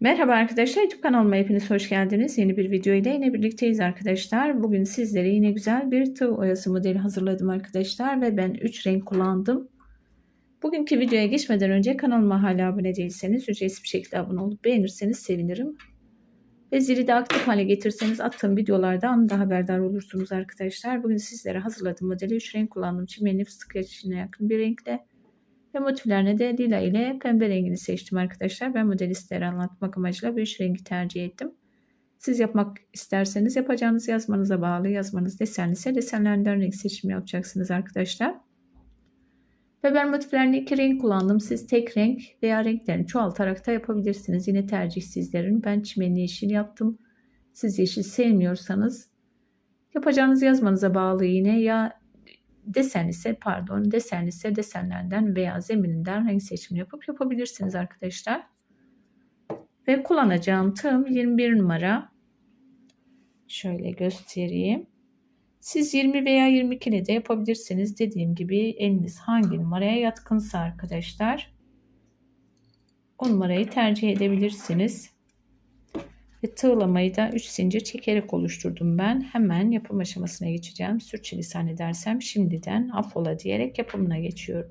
Merhaba arkadaşlar YouTube kanalıma hepiniz hoş geldiniz. Yeni bir video ile yine birlikteyiz arkadaşlar. Bugün sizlere yine güzel bir tığ oyası modeli hazırladım arkadaşlar ve ben 3 renk kullandım. Bugünkü videoya geçmeden önce kanalıma hala abone değilseniz ücretsiz bir şekilde abone olup beğenirseniz sevinirim. Ve zili de aktif hale getirseniz attığım videolarda anında haberdar olursunuz arkadaşlar. Bugün sizlere hazırladığım modeli 3 renk kullandım. Çimenli fıstık yakın bir renkle. Ve motiflerine de lila ile pembe rengini seçtim arkadaşlar. Ben modeli sizlere anlatmak amacıyla bu üç rengi tercih ettim. Siz yapmak isterseniz yapacağınız yazmanıza bağlı. Yazmanız desenli ise desenlerden renk seçimi yapacaksınız arkadaşlar. Ve ben motiflerini iki renk kullandım. Siz tek renk veya renklerini çoğaltarak da yapabilirsiniz. Yine tercih sizlerin. Ben çimenli yeşil yaptım. Siz yeşil sevmiyorsanız yapacağınız yazmanıza bağlı yine ya desen ise pardon desen ise desenlerden veya zemininden renk seçimi yapıp yapabilirsiniz arkadaşlar. Ve kullanacağım tığım 21 numara. Şöyle göstereyim. Siz 20 veya 22 ile de yapabilirsiniz. Dediğim gibi eliniz hangi numaraya yatkınsa arkadaşlar. O numarayı tercih edebilirsiniz. Ve tığlamayı da 3 zincir çekerek oluşturdum ben. Hemen yapım aşamasına geçeceğim. Sürçülisan edersem şimdiden affola diyerek yapımına geçiyorum.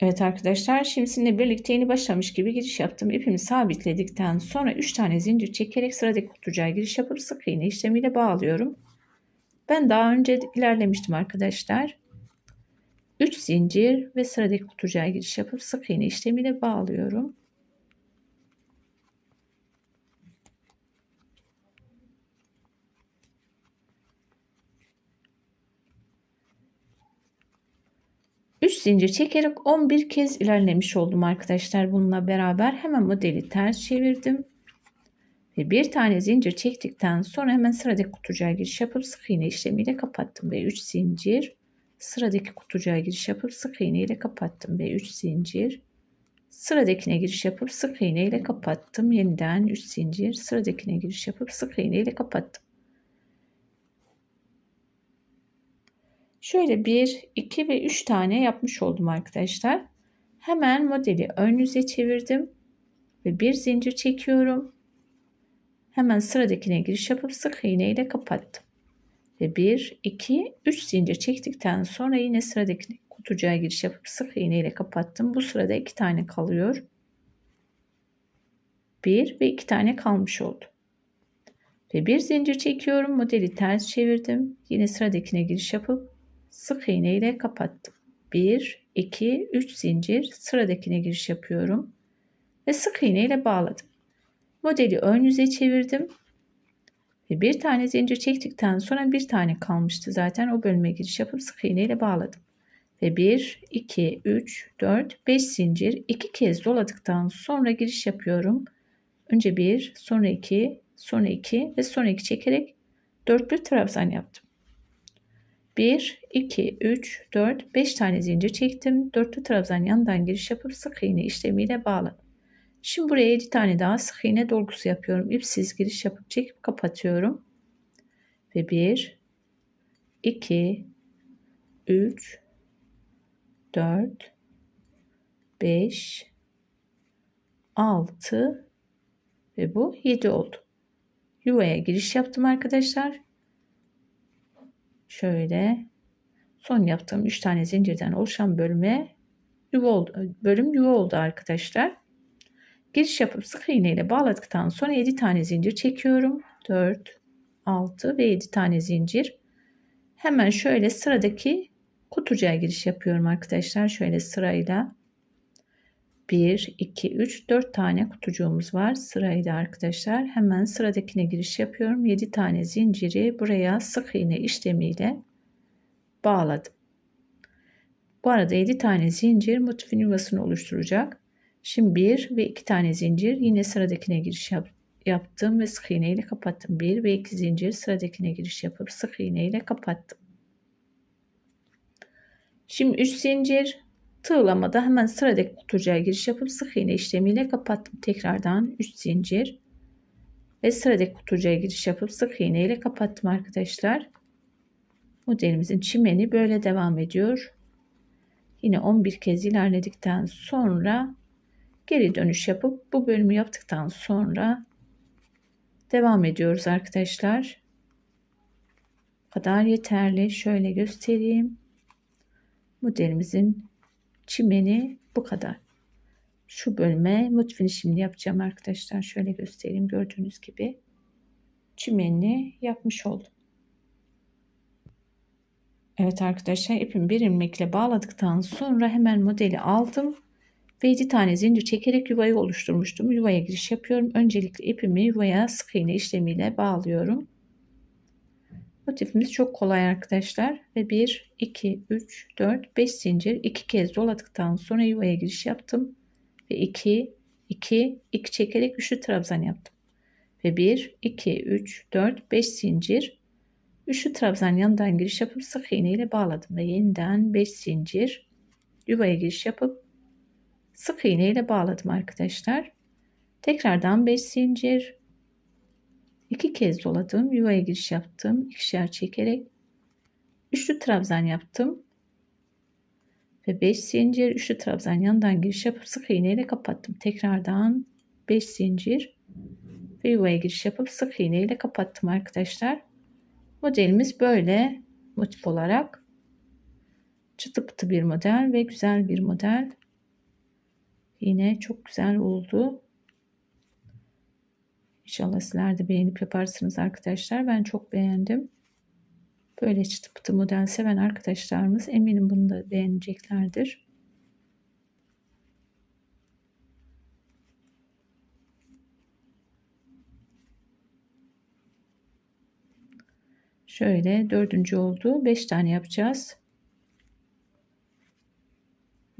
Evet arkadaşlar şimdi birlikte yeni başlamış gibi giriş yaptım. İpimi sabitledikten sonra 3 tane zincir çekerek sıradaki kutucuğa giriş yapıp sık iğne işlemiyle bağlıyorum. Ben daha önce ilerlemiştim arkadaşlar. 3 zincir ve sıradaki kutucuğa giriş yapıp sık iğne işlemiyle bağlıyorum. Zincir çekerek 11 kez ilerlemiş oldum arkadaşlar. Bununla beraber hemen modeli ters çevirdim. Ve bir tane zincir çektikten sonra hemen sıradaki kutucuğa giriş yapıp sık iğne işlemiyle kapattım. Ve 3 zincir sıradaki kutucuğa giriş yapıp sık iğne ile kapattım. Ve 3 zincir sıradakine giriş yapıp sık iğne ile kapattım. Yeniden 3 zincir sıradakine giriş yapıp sık iğne ile kapattım. Şöyle 1, 2 ve 3 tane yapmış oldum arkadaşlar. Hemen modeli ön yüze çevirdim. Ve bir zincir çekiyorum. Hemen sıradakine giriş yapıp sık iğne ile kapattım. Ve 1, 2, 3 zincir çektikten sonra yine sıradaki kutucuğa giriş yapıp sık iğne ile kapattım. Bu sırada 2 tane kalıyor. 1 ve 2 tane kalmış oldu. Ve bir zincir çekiyorum. Modeli ters çevirdim. Yine sıradakine giriş yapıp sık iğne ile kapattım. 1, 2, 3 zincir sıradakine giriş yapıyorum. Ve sık iğne ile bağladım. Modeli ön yüze çevirdim. Ve bir tane zincir çektikten sonra bir tane kalmıştı zaten o bölüme giriş yapıp sık iğne ile bağladım. Ve 1, 2, 3, 4, 5 zincir iki kez doladıktan sonra giriş yapıyorum. Önce 1, sonra 2, sonra 2 ve sonra 2 çekerek dörtlü trabzan yaptım. 1, 2, 3, 4, 5 tane zincir çektim. Dörtlü trabzan yandan giriş yapıp sık iğne işlemiyle bağladım. Şimdi buraya 7 tane daha sık iğne dolgusu yapıyorum. İpsiz giriş yapıp çekip kapatıyorum. Ve 1, 2, 3, 4, 5, 6 ve bu 7 oldu. Yuvaya giriş yaptım arkadaşlar şöyle son yaptığım 3 tane zincirden oluşan bölüme yuva oldu, bölüm yuva oldu arkadaşlar. Giriş yapıp sık iğne ile bağladıktan sonra 7 tane zincir çekiyorum. 4, 6 ve 7 tane zincir. Hemen şöyle sıradaki kutucuğa giriş yapıyorum arkadaşlar. Şöyle sırayla 1, 2, 3, 4 tane kutucuğumuz var sırayla arkadaşlar. Hemen sıradakine giriş yapıyorum. 7 tane zinciri buraya sık iğne işlemiyle bağladım. Bu arada 7 tane zincir motifin yuvasını oluşturacak. Şimdi 1 ve 2 tane zincir yine sıradakine giriş yap, yaptım ve sık iğne ile kapattım. 1 ve 2 zincir sıradakine giriş yapıp sık iğne ile kapattım. Şimdi 3 zincir Tığlamada hemen sıradaki kutucuğa giriş yapıp sık iğne işlemiyle kapattım. Tekrardan 3 zincir ve sıradaki kutucuğa giriş yapıp sık iğne ile kapattım arkadaşlar. Modelimizin çimeni böyle devam ediyor. Yine 11 kez ilerledikten sonra geri dönüş yapıp bu bölümü yaptıktan sonra devam ediyoruz arkadaşlar. Kadar yeterli. Şöyle göstereyim. Modelimizin çimeni bu kadar. Şu bölüme motifini şimdi yapacağım arkadaşlar. Şöyle göstereyim. Gördüğünüz gibi çimenini yapmış oldum. Evet arkadaşlar ipimi bir ilmekle bağladıktan sonra hemen modeli aldım. Ve 7 tane zincir çekerek yuvayı oluşturmuştum. Yuvaya giriş yapıyorum. Öncelikle ipimi yuvaya sık iğne işlemiyle bağlıyorum. Motifimiz çok kolay arkadaşlar. Ve 1, 2, 3, 4, 5 zincir 2 kez doladıktan sonra yuvaya giriş yaptım. Ve 2, 2, 2 çekerek üçlü trabzan yaptım. Ve 1, 2, 3, 4, 5 zincir üçlü trabzan yanından giriş yapıp sık iğne ile bağladım. Ve yeniden 5 zincir yuvaya giriş yapıp sık iğne ile bağladım arkadaşlar. Tekrardan 5 zincir iki kez doladım. Yuvaya giriş yaptım. ikişer çekerek üçlü trabzan yaptım. Ve 5 zincir üçlü trabzan yanından giriş yapıp sık iğne ile kapattım. Tekrardan 5 zincir ve yuvaya giriş yapıp sık iğne ile kapattım arkadaşlar. Modelimiz böyle motif olarak çıtı pıtı bir model ve güzel bir model. Yine çok güzel oldu. İnşallah sizler de beğenip yaparsınız arkadaşlar. Ben çok beğendim. Böyle çıtı pıtı model seven arkadaşlarımız eminim bunu da beğeneceklerdir. Şöyle dördüncü oldu. Beş tane yapacağız.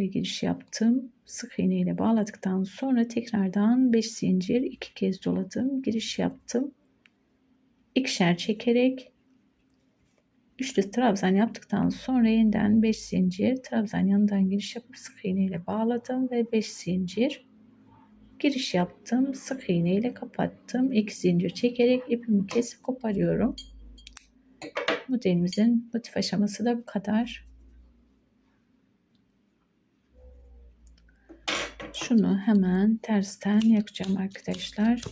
Ve giriş yaptım. Sık iğne ile bağladıktan sonra tekrardan 5 zincir iki kez doladım. Giriş yaptım. İkişer çekerek üçlü trabzan yaptıktan sonra yeniden 5 zincir trabzan yanından giriş yapıp sık iğne ile bağladım ve 5 zincir giriş yaptım. Sık iğne ile kapattım. 2 zincir çekerek ipimi kesip koparıyorum. Modelimizin motif aşaması da bu kadar. Şunu hemen tersten yapacağım arkadaşlar.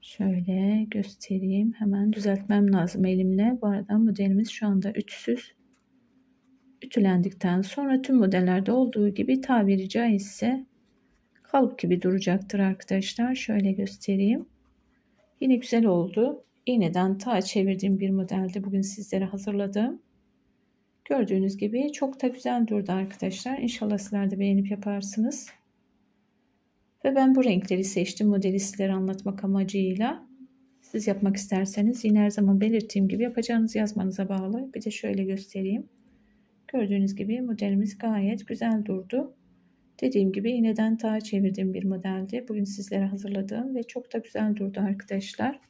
Şöyle göstereyim. Hemen düzeltmem lazım elimle. Bu arada modelimiz şu anda ütüsüz. Ütülendikten sonra tüm modellerde olduğu gibi tabiri caizse kalıp gibi duracaktır arkadaşlar. Şöyle göstereyim. Yine güzel oldu. İğneden ta çevirdiğim bir modelde bugün sizlere hazırladım. Gördüğünüz gibi çok da güzel durdu arkadaşlar. İnşallah sizler de beğenip yaparsınız. Ve ben bu renkleri seçtim modeli sizlere anlatmak amacıyla. Siz yapmak isterseniz yine her zaman belirttiğim gibi yapacağınız yazmanıza bağlı. Bir de şöyle göstereyim. Gördüğünüz gibi modelimiz gayet güzel durdu. Dediğim gibi iğneden ta çevirdiğim bir modeldi. Bugün sizlere hazırladığım ve çok da güzel durdu arkadaşlar.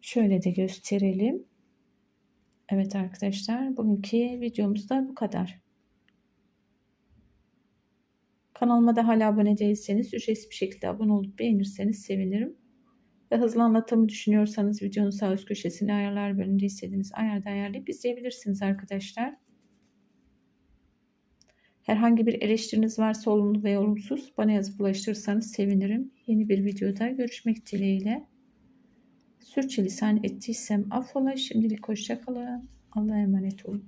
Şöyle de gösterelim. Evet arkadaşlar bugünkü videomuz da bu kadar. Kanalıma da hala abone değilseniz ücretsiz bir şekilde abone olup beğenirseniz sevinirim. Ve hızlı anlatımı düşünüyorsanız videonun sağ üst köşesine ayarlar bölümünde istediğiniz ayarda ayarlayıp izleyebilirsiniz arkadaşlar. Herhangi bir eleştiriniz varsa olumlu ve olumsuz bana yazıp ulaştırırsanız sevinirim. Yeni bir videoda görüşmek dileğiyle. Sürçülisan ettiysem affola. Şimdilik hoşçakalın. Allah'a emanet olun.